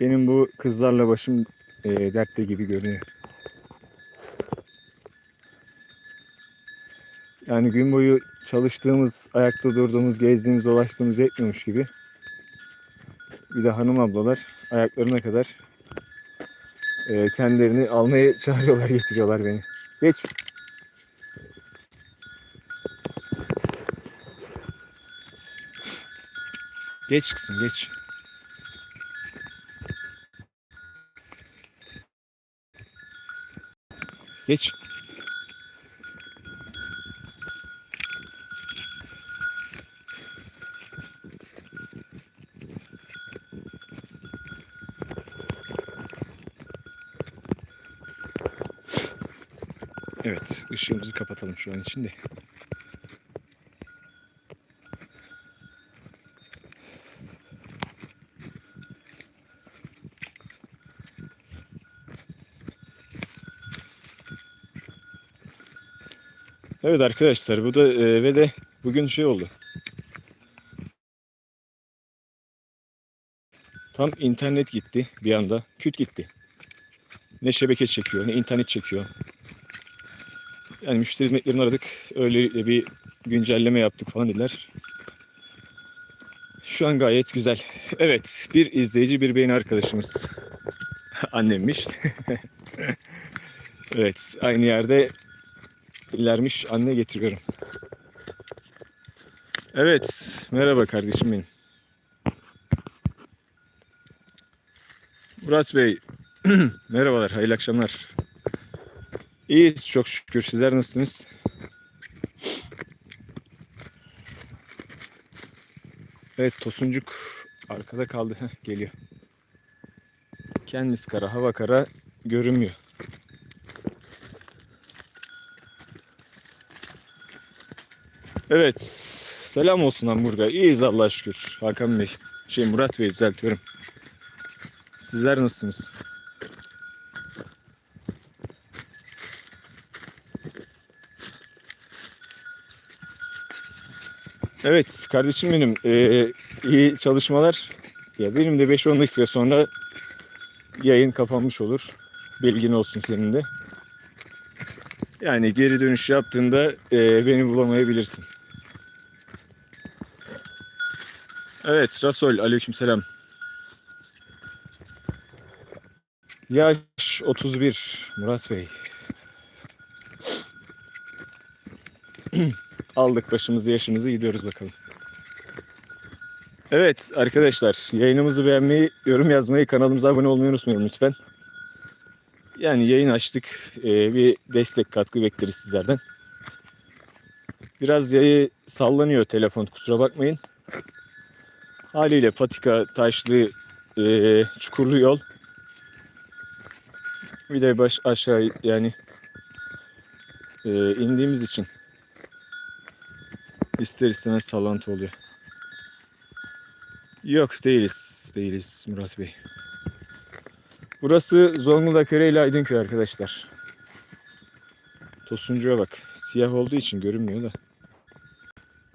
Benim bu kızlarla başım e, dertte gibi görünüyor. Yani gün boyu çalıştığımız, ayakta durduğumuz, gezdiğimiz, dolaştığımız yetmiyormuş gibi. Bir de hanım ablalar ayaklarına kadar e, kendilerini almaya çağırıyorlar, getiriyorlar beni. Geç. Geç kızım geç. Geç. Evet, ışığımızı kapatalım şu an için de. Evet arkadaşlar bu da e, ve de bugün şey oldu. Tam internet gitti bir anda. Küt gitti. Ne şebeke çekiyor ne internet çekiyor. Yani müşteri hizmetlerini aradık. Öyle bir güncelleme yaptık falan dediler. Şu an gayet güzel. Evet bir izleyici bir beyin arkadaşımız. Annemmiş. evet aynı yerde ilermiş anne getiriyorum. Evet merhaba kardeşim benim. Murat Bey merhabalar hayırlı akşamlar. İyiyiz çok şükür sizler nasılsınız? Evet Tosuncuk arkada kaldı geliyor. Kendisi kara hava kara görünmüyor. Evet. Selam olsun Hamburg'a. İyiyiz Allah'a şükür. Hakan Bey. Şey Murat Bey düzeltiyorum. Sizler nasılsınız? Evet kardeşim benim. Ee, iyi çalışmalar. Ya benim de 5-10 dakika sonra yayın kapanmış olur. Bilgin olsun senin de. Yani geri dönüş yaptığında e, beni bulamayabilirsin. Evet Rasol aleykümselam. Yaş 31 Murat Bey. Aldık başımızı yaşımızı gidiyoruz bakalım. Evet arkadaşlar yayınımızı beğenmeyi, yorum yazmayı, kanalımıza abone olmayı unutmayın lütfen. Yani yayın açtık. Ee, bir destek katkı bekleriz sizlerden. Biraz yayı sallanıyor telefon kusura bakmayın. Haliyle patika, taşlı, e, çukurlu yol. Bir de baş aşağı yani e, indiğimiz için ister istemez sallantı oluyor. Yok değiliz. Değiliz Murat Bey. Burası Zonguldak Ereğli Aydınköy arkadaşlar. Tosuncuya bak. Siyah olduğu için görünmüyor da.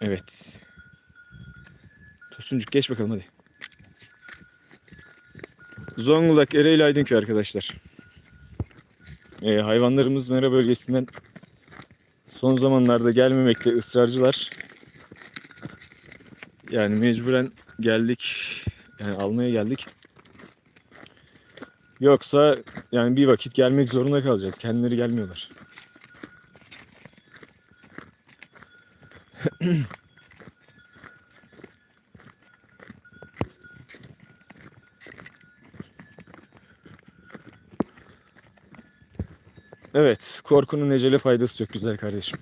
Evet. Tosuncuk geç bakalım hadi. Zonguldak Ereğli Aydınköy arkadaşlar. Ee, hayvanlarımız mera bölgesinden son zamanlarda gelmemekte ısrarcılar. Yani mecburen geldik. Yani almaya geldik. Yoksa yani bir vakit gelmek zorunda kalacağız. Kendileri gelmiyorlar. Evet, korkunun ecele faydası yok güzel kardeşim.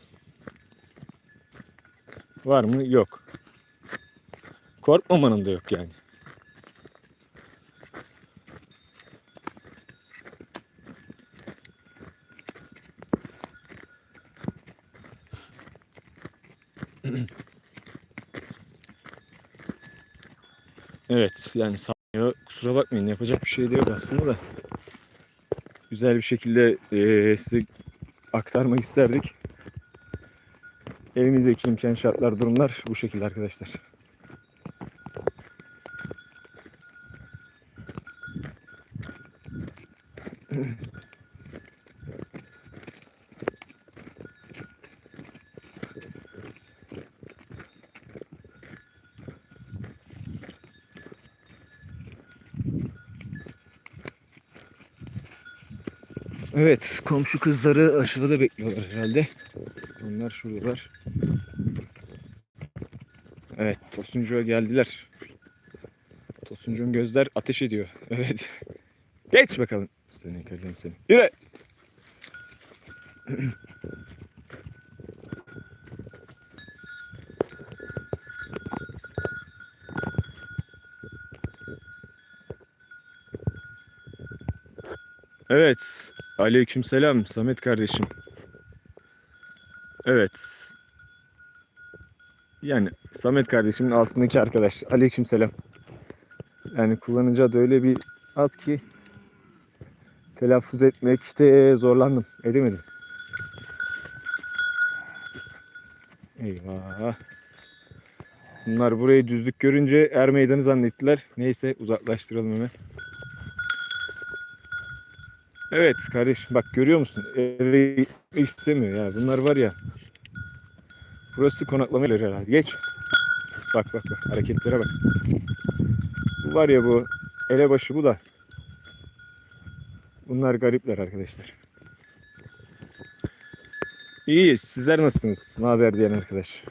Var mı? Yok. Korkmamanın da yok yani. Evet yani sağlıyor. Kusura bakmayın yapacak bir şey de yok aslında da. Güzel bir şekilde eee, size aktarmak isterdik. Elimizdeki imkan şartlar durumlar bu şekilde arkadaşlar. Evet, komşu kızları aşağıda bekliyorlar herhalde. Onlar şuradalar. Evet, Tosuncuğa geldiler. Tosuncuğun gözler ateş ediyor. Evet. Geç bakalım. Seni yakalayayım seni. Yürü. Evet. Aleykümselam Samet kardeşim. Evet. Yani Samet kardeşimin altındaki arkadaş. Aleykümselam. Yani kullanıcı adı öyle bir ad ki telaffuz etmekte zorlandım. Edemedim. Eyvah. Bunlar burayı düzlük görünce er meydanı zannettiler. Neyse uzaklaştıralım hemen. Evet kardeşim bak görüyor musun? Eve istemiyor ya. Bunlar var ya. Burası konaklama yeri herhalde. Geç. Bak bak bak hareketlere bak. Bu var ya bu elebaşı bu da. Bunlar garipler arkadaşlar. İyiyiz. Sizler nasılsınız? Ne haber diyen arkadaş?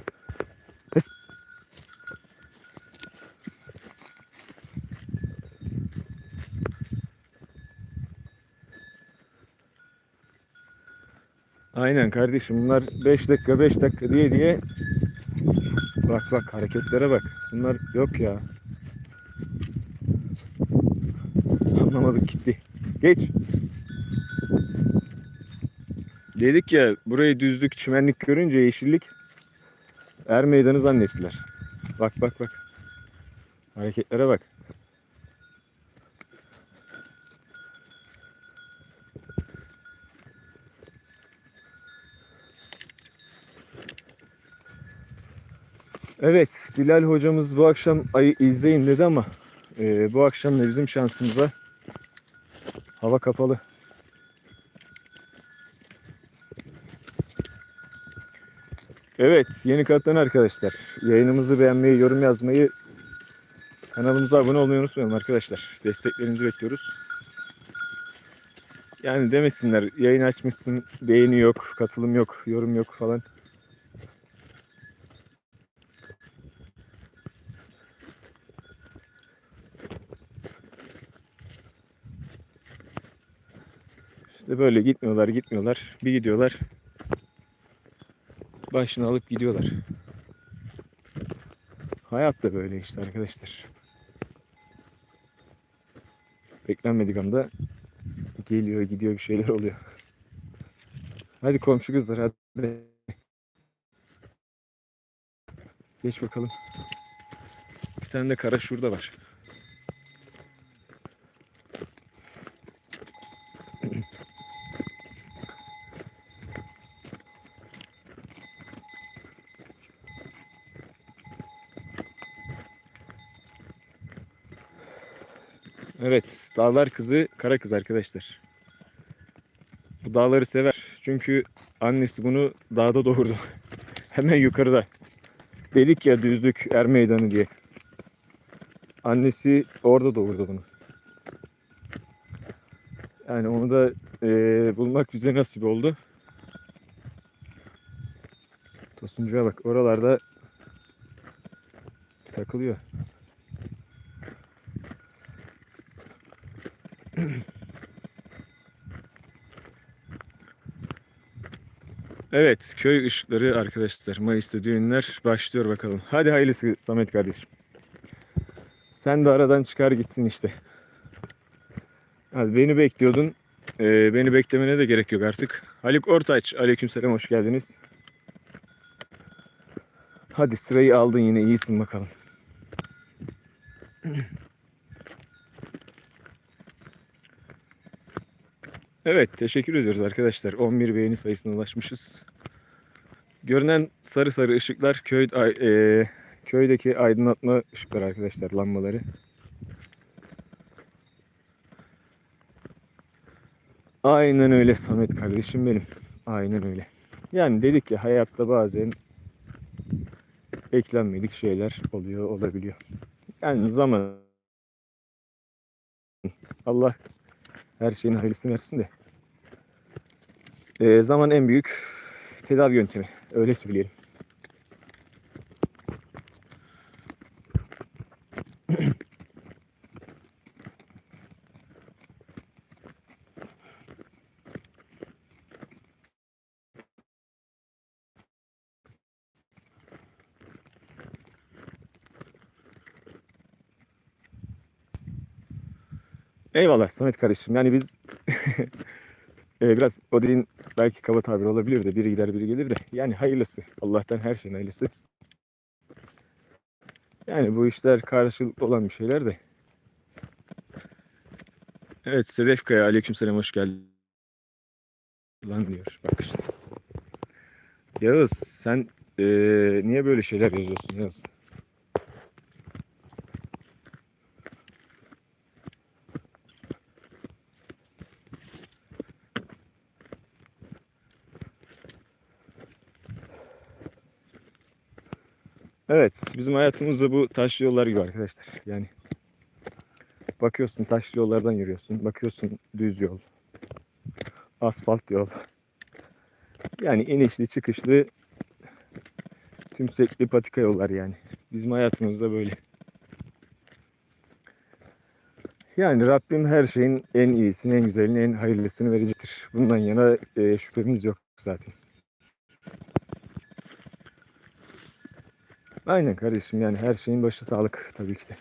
Aynen kardeşim bunlar 5 dakika 5 dakika diye diye bak bak hareketlere bak. Bunlar yok ya. Anlamadık gitti. Geç. Dedik ya burayı düzlük çimenlik görünce yeşillik er meydanı zannettiler. Bak bak bak. Hareketlere bak. Evet, Dilal hocamız bu akşam ayı izleyin dedi ama e, bu akşam da bizim şansımıza hava kapalı. Evet, yeni katılan arkadaşlar. Yayınımızı beğenmeyi, yorum yazmayı, kanalımıza abone olmayı unutmayalım arkadaşlar. Desteklerinizi bekliyoruz. Yani demesinler, yayın açmışsın, beğeni yok, katılım yok, yorum yok falan. İşte böyle gitmiyorlar gitmiyorlar. Bir gidiyorlar. Başını alıp gidiyorlar. Hayat da böyle işte arkadaşlar. Beklenmedik anda geliyor gidiyor bir şeyler oluyor. Hadi komşu kızlar hadi. Geç bakalım. Bir tane de kara şurada var. Evet, dağlar kızı kara kız arkadaşlar. Bu dağları sever. Çünkü annesi bunu dağda doğurdu. Hemen yukarıda. Dedik ya düzlük er meydanı diye. Annesi orada doğurdu bunu. Yani onu da eee, bulmak bize nasip oldu. Tosuncuğa bak oralarda takılıyor. Evet, köy ışıkları arkadaşlar. Mayıs'ta düğünler başlıyor bakalım. Hadi hayırlısı Samet kardeşim. Sen de aradan çıkar gitsin işte. Hadi beni bekliyordun. Ee, beni beklemene de gerek yok artık. Haluk Ortaç, aleykümselam hoş geldiniz. Hadi sırayı aldın yine iyisin bakalım. Evet teşekkür ediyoruz arkadaşlar. 11 beğeni sayısına ulaşmışız. Görünen sarı sarı ışıklar köy e, köydeki aydınlatma ışıkları arkadaşlar lambaları. Aynen öyle Samet kardeşim benim. Aynen öyle. Yani dedik ya hayatta bazen beklenmedik şeyler oluyor, olabiliyor. Yani zaman Allah her şeyin hayırlısını versin de. Ee, zaman en büyük tedavi yöntemi. Öyle söyleyelim. Eyvallah Samet kardeşim. Yani biz e, biraz o dilin belki kaba tabir olabilir de biri gider biri gelir de yani hayırlısı. Allah'tan her şeyin hayırlısı. Yani bu işler karşılıklı olan bir şeyler de. Evet Sedef Kaya aleykümselam hoş geldin. Lan diyor bak işte. Yağız sen e, niye böyle şeyler yazıyorsun Yağız? Evet, bizim hayatımızda bu taşlı yollar gibi arkadaşlar. Yani bakıyorsun taşlı yollardan yürüyorsun, bakıyorsun düz yol, asfalt yol. Yani inişli çıkışlı tümsekli patika yollar yani. Bizim hayatımızda böyle. Yani Rabbim her şeyin en iyisini, en güzelini, en hayırlısını verecektir. Bundan yana e, şüphemiz yok zaten. Aynen kardeşim yani her şeyin başı sağlık tabii ki de.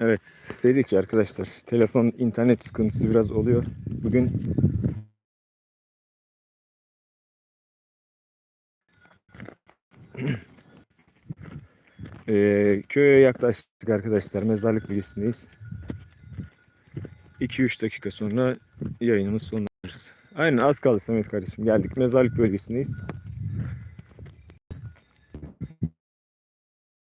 Evet dedik ya arkadaşlar telefon internet sıkıntısı biraz oluyor. Bugün Ee, köye yaklaştık arkadaşlar. Mezarlık bölgesindeyiz. 2-3 dakika sonra yayınımız sonlanırız. Aynen az kaldı Samet kardeşim. Geldik mezarlık bölgesindeyiz.